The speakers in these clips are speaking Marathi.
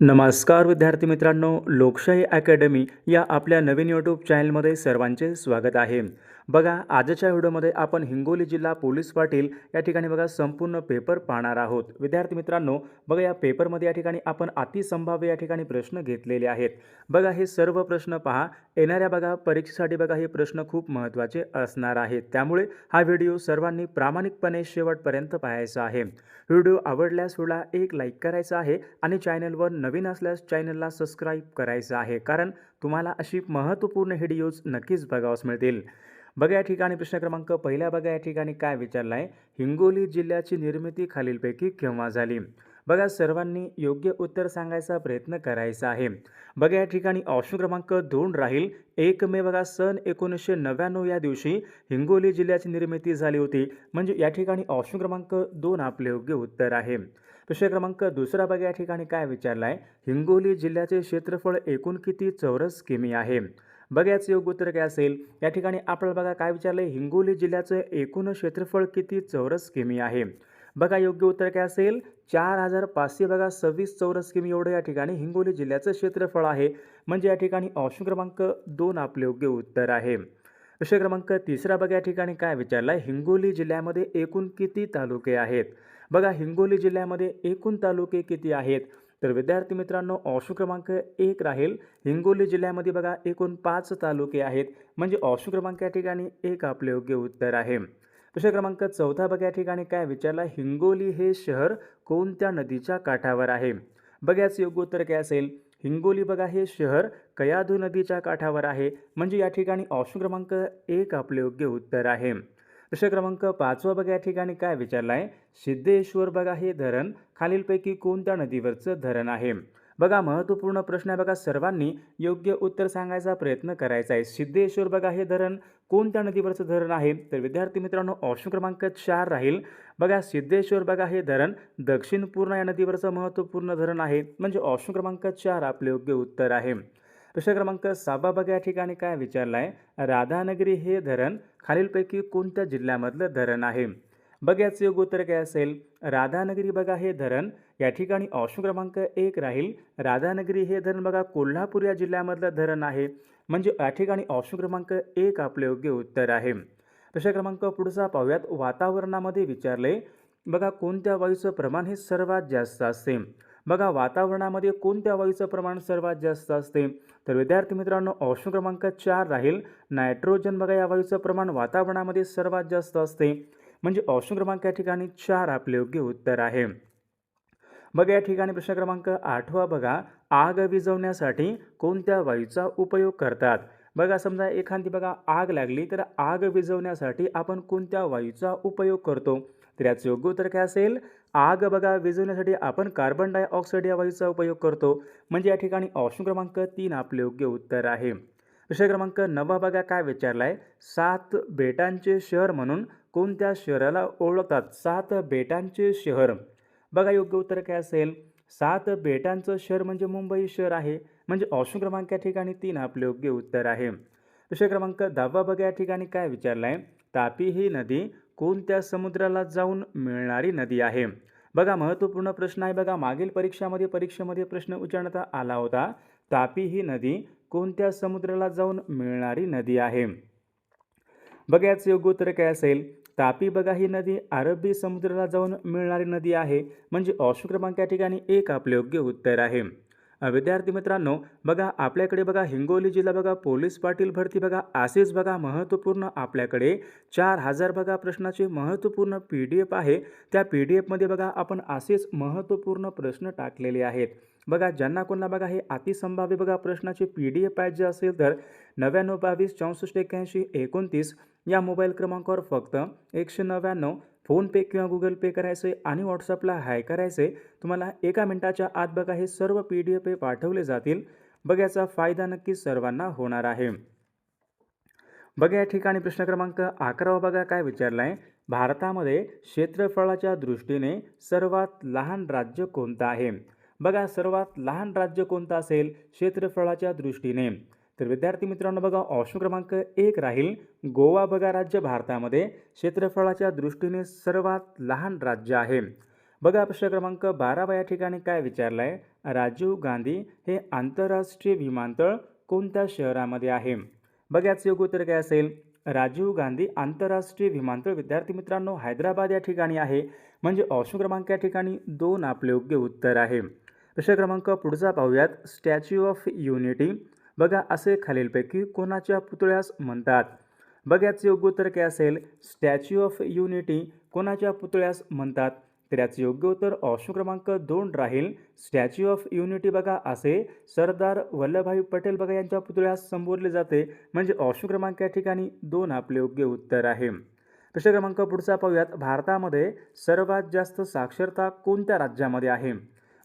नमस्कार विद्यार्थी मित्रांनो लोकशाही अकॅडमी या आपल्या नवीन यूट्यूब चॅनलमध्ये सर्वांचे स्वागत आहे. बघा आजच्या व्हिडिओमध्ये आपण हिंगोली जिल्हा पोलीस पाटील या ठिकाणी बघा संपूर्ण पेपर पाहणार आहोत. विद्यार्थी मित्रांनो बघा या पेपरमध्ये या ठिकाणी आपण अतिसंभाव्य या ठिकाणी प्रश्न घेतलेले आहेत. बघा हे सर्व प्रश्न पहा. येणाऱ्या बघा परीक्षेसाठी बघा हे प्रश्न खूप महत्त्वाचे असणार आहेत. त्यामुळे हा व्हिडिओ सर्वांनी प्रामाणिकपणे शेवटपर्यंत पाहायचा आहे. व्हिडिओ आवडल्यास व्हिडिओला एक लाईक करायचा आहे आणि चॅनलवर नवीन नवीन असल्यास चॅनलला सबस्क्राईब करायचं आहे. कारण तुम्हाला अशी महत्त्वपूर्ण व्हिडिओज नक्कीच बघावयास मिळतील. बघा या ठिकाणी प्रश्न क्रमांक पहिल्या बघा या ठिकाणी काय विचारला आहे हिंगोली जिल्ह्याची निर्मिती खालीलपैकी केव्हा झाली? बघा सर्वांनी योग्य उत्तर सांगायचा प्रयत्न करायचा आहे. बघा या ठिकाणी ऑप्शन क्रमांक दोन राहील. एक मे बघा सन एकोणीसशे नव्याण्णव या दिवशी हिंगोली जिल्ह्याची निर्मिती झाली होती. म्हणजे या ठिकाणी ऑप्शन क्रमांक दोन आपले योग्य उत्तर आहे. प्रश्न क्रमांक दुसरा बघा या ठिकाणी काय विचारला आहे हिंगोली जिल्ह्याचे क्षेत्रफळ एकूण किती चौरस किमी आहे? बघायचं योग्य उत्तर काय असेल? या ठिकाणी आपल्याला बघा काय विचारलं आहे हिंगोली जिल्ह्याचं एकूण क्षेत्रफळ किती चौरस किमी आहे? बघा योग्य उत्तर काय असेल? चार हजार पाचशे बघा सव्वीस चौरस किमी एवढं या ठिकाणी हिंगोली जिल्ह्याचं क्षेत्रफळ आहे. म्हणजे या ठिकाणी ऑप्शन क्रमांक दोन आपले योग्य उत्तर आहे. प्रश्न क्रमांक तिसरा बघा या ठिकाणी काय विचारला आहे हिंगोली जिल्ह्यामध्ये एकूण किती तालुके आहेत? बघा हिंगोली जिल्ह्यामध्ये एकूण तालुके किती आहेत? तर विद्यार्थी मित्रांनो ऑप्शन क्रमांक एक राहील. हिंगोली जिल्ह्यामध्ये बघा एकूण पाच तालुके आहेत. म्हणजे ऑप्शन क्रमांक या ठिकाणी एक आपले योग्य उत्तर आहे. प्रश्न क्रमांक चौथा. बघा या ठिकाणी काय विचारला? हिंगोली हे शहर कोणत्या नदीच्या काठावर आहे? बघ्याचं योग्य उत्तर काय असेल? हिंगोली बघा हे शहर कयाधू नदीच्या काठावर आहे. म्हणजे या ठिकाणी ऑप्शन क्रमांक एक आपले योग्य उत्तर आहे. प्रश्न क्रमांक पाचवा. बघा या ठिकाणी काय विचारला आहे सिद्धेश्वर बघा हे धरण खालीलपैकी कोणत्या नदीवरचं धरण आहे? बघा महत्त्वपूर्ण प्रश्न आहे बघा सर्वांनी योग्य उत्तर सांगायचा प्रयत्न करायचा आहे. सिद्धेश्वर बघा हे धरण कोणत्या नदीवरचं धरण आहे? तर विद्यार्थी मित्रांनो ऑप्शन क्रमांक चार राहील. बघा सिद्धेश्वर बघा हे धरण दक्षिण पूर्णा या नदीवरचं महत्त्वपूर्ण धरण आहे. म्हणजे ऑप्शन क्रमांक चार आपले योग्य उत्तर आहे. प्रश्न क्रमांक सहावा बघा या ठिकाणी काय विचारलं आहे राधानगरी हे धरण खालीलपैकी कोणत्या जिल्ह्यामधलं धरण आहे? बघायचं योग्य उत्तर काय असेल? राधानगरी बघा हे धरण. या ठिकाणी ऑप्शन क्रमांक एक राहील. राधानगरी हे धरण बघा कोल्हापूर या जिल्ह्यामधलं धरण आहे. म्हणजे या ठिकाणी ऑप्शन क्रमांक एक आपले योग्य उत्तर आहे. प्रश्न क्रमांक पुढचा पाहूयात. वातावरणामध्ये विचारले बघा कोणत्या वायूचं प्रमाण हे सर्वात जास्त असते? बघा वातावरणामध्ये कोणत्या वायूचं प्रमाण सर्वात जास्त असते? तर विद्यार्थी मित्रांनो ऑप्शन क्रमांक चार राहील. नायट्रोजन बघा या वायूचं प्रमाण वातावरणामध्ये सर्वात जास्त असते. म्हणजे ऑप्शन क्रमांक या ठिकाणी चार आपले योग्य उत्तर आहे. बघा या ठिकाणी प्रश्न क्रमांक आठवा बघा. आग विझवण्यासाठी कोणत्या वायूचा उपयोग करतात? बघा समजा एखादी बघा आग लागली तर आग विझवण्यासाठी आपण कोणत्या वायूचा उपयोग करतो? तर याचं योग्य उत्तर काय असेल? आग बघा विझवण्यासाठी आपण कार्बन डायऑक्साईड या वायूचा उपयोग करतो. म्हणजे या ठिकाणी ऑप्शन क्रमांक तीन आपले योग्य उत्तर आहे. प्रश्न क्रमांक नवा बघा काय विचारला आहे सात बेटांचे शहर म्हणून कोणत्या शहराला ओळखतात? सात बेटांचे शहर. बघा योग्य उत्तर काय असेल? सात बेटांचं शहर म्हणजे मुंबई शहर आहे. म्हणजे ऑप्शन क्रमांक या ठिकाणी तीन आपले योग्य उत्तर आहे. विषय क्रमांक दहावा बघा या ठिकाणी काय विचारलं आहे तापी ही नदी कोणत्या समुद्राला जाऊन मिळणारी नदी आहे? बघा महत्त्वपूर्ण प्रश्न आहे बघा. मागील परीक्षामध्ये परीक्षेमध्ये प्रश्न विचारण्यात आला होता. तापी ही नदी कोणत्या समुद्राला जाऊन मिळणारी नदी आहे? बघा याचं योग्य उत्तर काय असेल? तापी बघा ही नदी अरबी समुद्राला जाऊन मिळणारी नदी आहे. म्हणजे ऑप्शन क्रमांक या ठिकाणी एक आपले योग्य उत्तर आहे. विद्यार्थी मित्रांनो बघा आपल्याकडे बघा हिंगोली जिल्हा बघा पोलीस पाटील भरती बघा असेच बघा महत्त्वपूर्ण आपल्याकडे चार हजार बघा प्रश्नाचे महत्त्वपूर्ण पी डी एफ आहे. त्या पी डी एफमध्ये बघा आपण असेच महत्त्वपूर्ण प्रश्न टाकलेले आहेत. बघा ज्यांना कोणाला बघा हे अतिसंभाव्य बघा प्रश्नाचे पी डी एफ पाहिजे असेल तर नव्याण्णव बावीस चौसष्ट एक्याऐंशी एकोणतीस या मोबाईल क्रमांकावर फक्त एकशे नव्याण्णव फोनपे किंवा गुगल पे करायचे आणि व्हॉट्सअपला हाय करायचं आहे तुम्हाला एका मिनटाच्या आत बघा हे सर्व पी डी एफ पाठवले जातील. बघायचा फायदा नक्की सर्वांना होणार आहे. बघा या ठिकाणी प्रश्न क्रमांक अकरावा बघा काय विचारला आहे भारतामध्ये क्षेत्रफळाच्या दृष्टीने सर्वात लहान राज्य कोणतं आहे? बघा सर्वात लहान राज्य कोणतं असेल? क्षेत्रफळाच्या दृष्टीने. तर विद्यार्थी मित्रांनो बघा ऑप्शन क्रमांक एक राहील गोवा बघा राज्य भारतामध्ये. क्षेत्रफळाच्या दृष्टीने सर्वात लहान राज्य आहे. बघा प्रश्न क्रमांक बारावा या ठिकाणी काय विचारलं आहे राजीव गांधी हे आंतरराष्ट्रीय विमानतळ कोणत्या शहरामध्ये आहे? बघाच योग्य उत्तर काय असेल? राजीव गांधी आंतरराष्ट्रीय विमानतळ विद्यार्थी मित्रांनो हैदराबाद या ठिकाणी आहे. म्हणजे ऑप्शन क्रमांक या ठिकाणी दोन आपले योग्य उत्तर आहे. प्रश्न क्रमांक पुढचा पाहूयात. स्टॅच्यू ऑफ युनिटी बघा असे खालीलपैकी कोणाच्या पुतळ्यास म्हणतात. बघा योग्य उत्तर काय असेल? स्टॅच्यू ऑफ युनिटी कोणाच्या पुतळ्यास म्हणतात? तर याचे योग्य उत्तर ऑप्शन क्रमांक दोन राहील. स्टॅच्यू ऑफ युनिटी बघा असे. सरदार वल्लभभाई पटेल बघा यांच्या पुतळ्यास संबोधले जाते. म्हणजे ऑप्शन क्रमांक या ठिकाणी दोन आपले योग्य उत्तर आहे. प्रश्न क्रमांक पुढचा पाहूयात. भारतामध्ये सर्वात जास्त साक्षरता कोणत्या राज्यामध्ये आहे?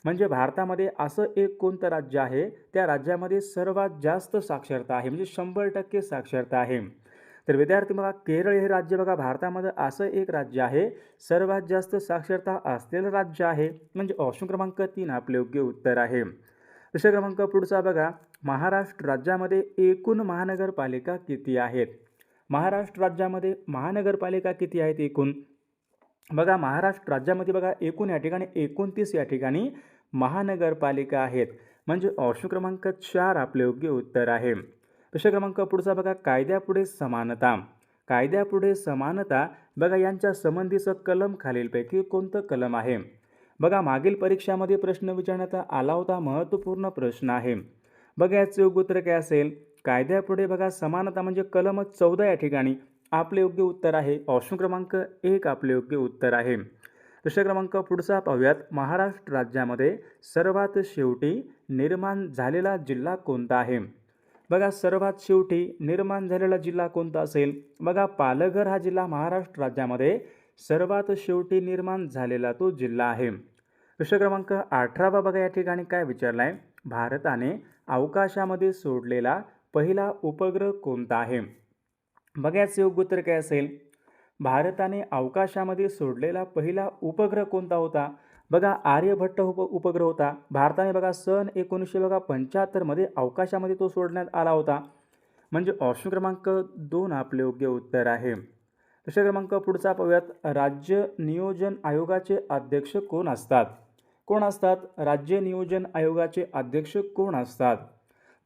म्हणजे भारतामध्ये असं एक कोणतं राज्य आहे? त्या राज्यामध्ये सर्वात जास्त साक्षरता आहे म्हणजे शंभर टक्के साक्षरता आहे. तर विद्यार्थी बघा केरळ हे राज्य बघा भारतामध्ये असं एक राज्य आहे सर्वात जास्त साक्षरता असलेलं राज्य आहे म्हणजे ऑप्शन क्रमांक तीन आपले योग्य उत्तर आहे. प्रश्न क्रमांक पुढचा बघा महाराष्ट्र राज्यामध्ये एकूण महानगरपालिका किती आहेत? महाराष्ट्र राज्यामध्ये महानगरपालिका किती आहेत एकूण? बघा महाराष्ट्र राज्यामध्ये बघा एकूण या ठिकाणी एकोणतीस या ठिकाणी महानगरपालिका आहेत. म्हणजे ऑप्शन क्रमांक चार आपले योग्य उत्तर आहे. प्रश्न क्रमांक पुढचा बघा. कायद्यापुढे समानता. कायद्यापुढे समानता बघा यांच्या संबंधीचं कलम खालीलपैकी कोणतं कलम आहे? बघा मागील परीक्षामध्ये प्रश्न विचारण्यात आला होता महत्त्वपूर्ण प्रश्न आहे. बघा याचं योग्य उत्तर काय असेल? कायद्यापुढे बघा समानता म्हणजे कलम चौदा या ठिकाणी आपले योग्य उत्तर आहे. ऑप्शन क्रमांक एक आपले योग्य उत्तर आहे. दुसरा क्रमांक पुढचा पाहूयात. महाराष्ट्र राज्यामध्ये सर्वात शेवटी निर्माण झालेला जिल्हा कोणता आहे? बघा सर्वात शेवटी निर्माण झालेला जिल्हा कोणता असेल? बघा पालघर हा जिल्हा महाराष्ट्र राज्यामध्ये सर्वात शेवटी निर्माण झालेला तो जिल्हा आहे. प्रश्न क्रमांक अठरावा बघा या ठिकाणी काय विचारला आहे भारताने अवकाशामध्ये सोडलेला पहिला उपग्रह कोणता आहे? बघा याचं योग्य उत्तर काय असेल? भारताने अवकाशामध्ये सोडलेला पहिला उपग्रह कोणता होता? बघा आर्यभट्ट उप उपग्रह होता. भारताने बघा सन एकोणीसशे बघा पंच्याहत्तरमध्ये अवकाशामध्ये तो सोडण्यात आला होता. म्हणजे ऑप्शन क्रमांक दोन आपले योग्य उत्तर आहे. प्रश्न क्रमांक पुढचा पाहूयात. राज्य नियोजन आयोगाचे अध्यक्ष कोण असतात? कोण असतात? राज्य नियोजन आयोगाचे अध्यक्ष कोण असतात?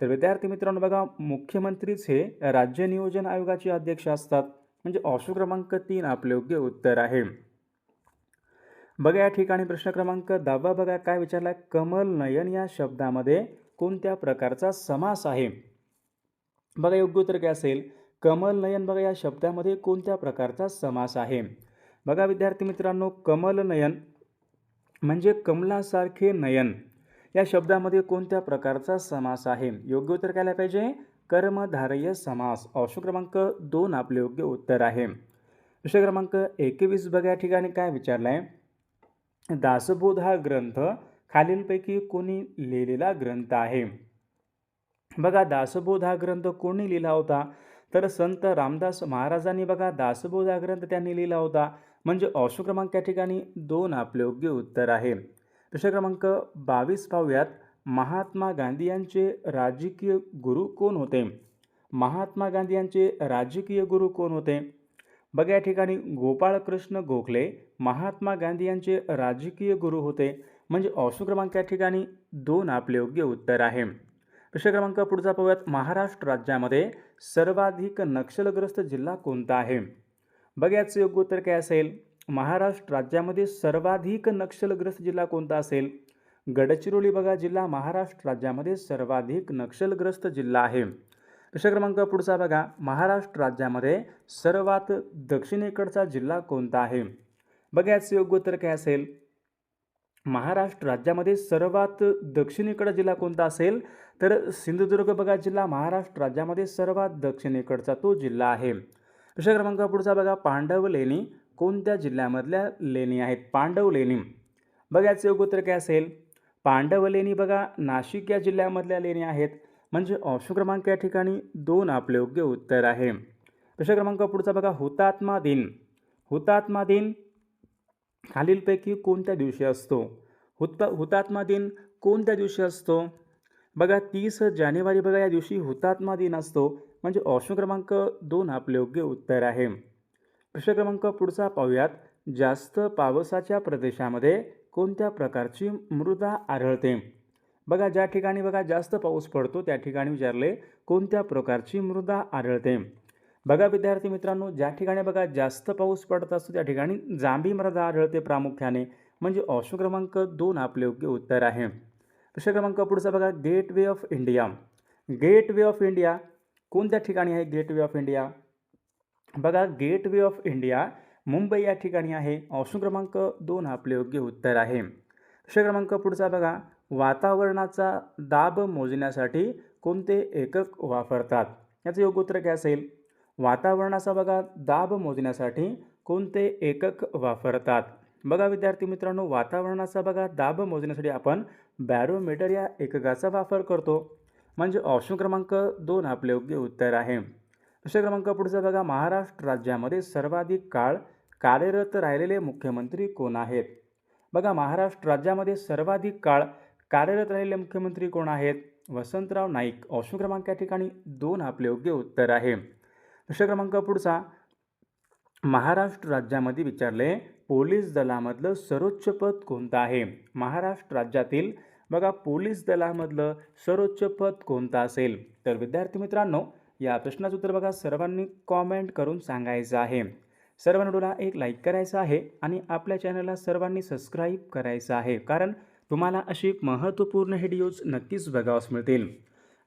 तर विद्यार्थी मित्रांनो बघा मुख्यमंत्रीच हे राज्य नियोजन आयोगाचे अध्यक्ष असतात. म्हणजे ऑप्शन क्रमांक तीन आपले योग्य उत्तर आहे. बघा या ठिकाणी प्रश्न क्रमांक दहावा बघा काय विचारला? कमल नयन या शब्दामध्ये कोणत्या प्रकारचा समास आहे? बघा योग्य उत्तर काय असेल? कमल नयन बघा या शब्दामध्ये कोणत्या प्रकारचा समास आहे? बघा विद्यार्थी मित्रांनो कमल नयन म्हणजे कमलासारखे नयन या शब्दामध्ये कोणत्या प्रकारचा समास आहे? योग्य उत्तर काय पाहिजे? कर्मधारय समास ऑप्शन क्रमांक दोन आपले योग्य उत्तर आहे. प्रश्न क्रमांक एकवीस बघा या ठिकाणी काय विचारलं आहे दासबोध हा ग्रंथ खालीलपैकी कोणी लिहिलेला ग्रंथ आहे. बघा दासबोध हा ग्रंथ कोणी लिहिला होता? तर संत रामदास महाराजांनी बघा दासबोध हा ग्रंथ त्यांनी लिहिला होता. म्हणजे ऑप्शन क्रमांक या ठिकाणी दोन आपले योग्य उत्तर आहे. प्रश्न क्रमांक बावीस पाहूयात. महात्मा गांधी यांचे राजकीय गुरु कोण होते? महात्मा गांधी यांचे राजकीय गुरु कोण होते? बघा या ठिकाणी गोपाळकृष्ण गोखले महात्मा गांधी यांचे राजकीय गुरु होते. म्हणजे ऑप्शन क्रमांक या ठिकाणी दोन आपले योग्य उत्तर आहे. प्रश्न क्रमांक पुढचा पाहूयात. महाराष्ट्र राज्यामध्ये सर्वाधिक नक्षलग्रस्त जिल्हा कोणता आहे? बघ्याचं योग्य उत्तर काय असेल? महाराष्ट्र राज्यामध्ये सर्वाधिक नक्षलग्रस्त जिल्हा कोणता असेल? गडचिरोली बघा जिल्हा महाराष्ट्र राज्यामध्ये सर्वाधिक नक्षलग्रस्त जिल्हा आहे. प्रश्न क्रमांक पुढचा बघा महाराष्ट्र राज्यामध्ये सर्वात दक्षिणेकडचा जिल्हा कोणता आहे? बघा याचं योग्य उत्तर काय असेल? महाराष्ट्र राज्यामध्ये सर्वात दक्षिणेकडचा जिल्हा कोणता असेल? तर सिंधुदुर्ग बघा जिल्हा महाराष्ट्र राज्यामध्ये सर्वात दक्षिणेकडचा तो जिल्हा आहे. प्रश्न क्रमांक पुढचा बघा पांडव लेणी कोणत्या जिल्ह्यामधल्या लेणी आहेत? पांडव लेणी. बघा याचं योग्य उत्तर काय असेल? पांडव लेणी बघा नाशिक या जिल्ह्यामधल्या लेणी आहेत. म्हणजे ऑप्शन क्रमांक या ठिकाणी दोन आपले योग्य उत्तर आहे. प्रश्न क्रमांक पुढचा बघा हुतात्मा दिन. हुतात्मा दिन खालीलपैकी कोणत्या दिवशी असतो? हुत हुतात्मा दिन कोणत्या दिवशी असतो? बघा तीस जानेवारी बघा या दिवशी हुतात्मा दिन असतो. म्हणजे ऑप्शन क्रमांक दोन आपले योग्य उत्तर आहे. प्रश्न क्रमांक पुढचा पाहूयात. जास्त पावसाच्या प्रदेशामध्ये कोणत्या प्रकारची मृदा आढळते? बघा ज्या ठिकाणी बघा जास्त पाऊस पडतो त्या ठिकाणी विचारले कोणत्या प्रकारची मृदा आढळते? बघा विद्यार्थी मित्रांनो ज्या ठिकाणी बघा जास्त पाऊस पडत असतो त्या ठिकाणी जांभी मृदा आढळते प्रामुख्याने. म्हणजे ऑप्शन क्रमांक दोन आपले योग्य उत्तर आहे. प्रश्न क्रमांक पुढचा बघा gateway of India. Gateway of India. कोणत्या ठिकाणी आहे गेट वे ऑफ इंडिया? बघा gateway of India Mumbai या ठिकाणी आहे. ऑप्शन क्रमांक दोन आपले योग्य उत्तर आहे. प्रश्न क्रमांक पुढचा बघा. वातावरणाचा दाब मोजण्यासाठी कोणते एकक वापरतात? याचं योग्य उत्तर काय असेल? वातावरणाचा बघा दाब मोजण्यासाठी कोणते एकक वापरतात? बघा विद्यार्थी मित्रांनो वातावरणाचा बघा दाब मोजण्यासाठी आपण बॅरोमीटर या एककाचा वापर करतो. म्हणजे ऑप्शन क्रमांक दोन आपले योग्य उत्तर आहे. प्रश्न क्रमांक पुढचा बघा. महाराष्ट्र राज्यामध्ये सर्वाधिक काळ कार्यरत राहिलेले मुख्यमंत्री कोण आहेत? बघा महाराष्ट्र राज्यामध्ये सर्वाधिक काळ कार्यरत राहिलेले मुख्यमंत्री कोण आहेत? वसंतराव नाईक. ऑप्शन क्रमांक या ठिकाणी दोन आपले योग्य उत्तर आहे. प्रश्न क्रमांक पुढचा. महाराष्ट्र राज्यामध्ये विचारले पोलीस दलामधलं सर्वोच्च पद कोणतं आहे? महाराष्ट्र राज्यातील बघा पोलीस दलामधलं सर्वोच्च पद कोणतं असेल? तर विद्यार्थी मित्रांनो या प्रश्नाचं उत्तर बघा सर्वांनी कॉमेंट करून सांगायचं आहे. सर्व व्हिडिओला एक लाईक करायचं आहे आणि आपल्या चॅनलला सर्वांनी सबस्क्राईब करायचं आहे. कारण तुम्हाला अशी महत्त्वपूर्ण व्हिडिओज नक्कीच बघावास मिळतील.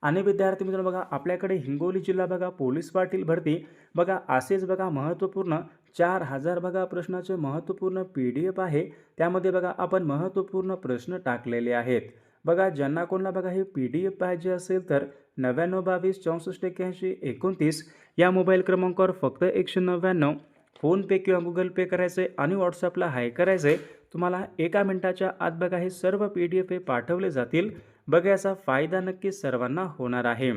आणि विद्यार्थी मित्रांनो बघा आपल्याकडे हिंगोली जिल्हा बघा पोलीस पाटील भरती. बघा असेच बघा महत्त्वपूर्ण चार हजार बघा प्रश्नाचे महत्त्वपूर्ण पी डी एफ आहे. त्यामध्ये बघा आपण महत्त्वपूर्ण प्रश्न टाकलेले आहेत. बघा ज्यांना कोणाला बघा हे पी डी एफ पाहिजे असेल तर नव्याण्णव बावीस चौसष्ट एक्याऐंशी एकोणतीस या मोबाईल क्रमांकावर फक्त एकशे नव्याण्णव फोनपे किंवा गुगल पे करायचं आहे आणि व्हॉट्सअपला हाय करायचं आहे तुम्हाला एका मिनटाच्या आत बघा हे सर्व पी डी एफ हे पाठवले जातील. बघा याचा फायदा नक्की सर्वांना होणार आहे.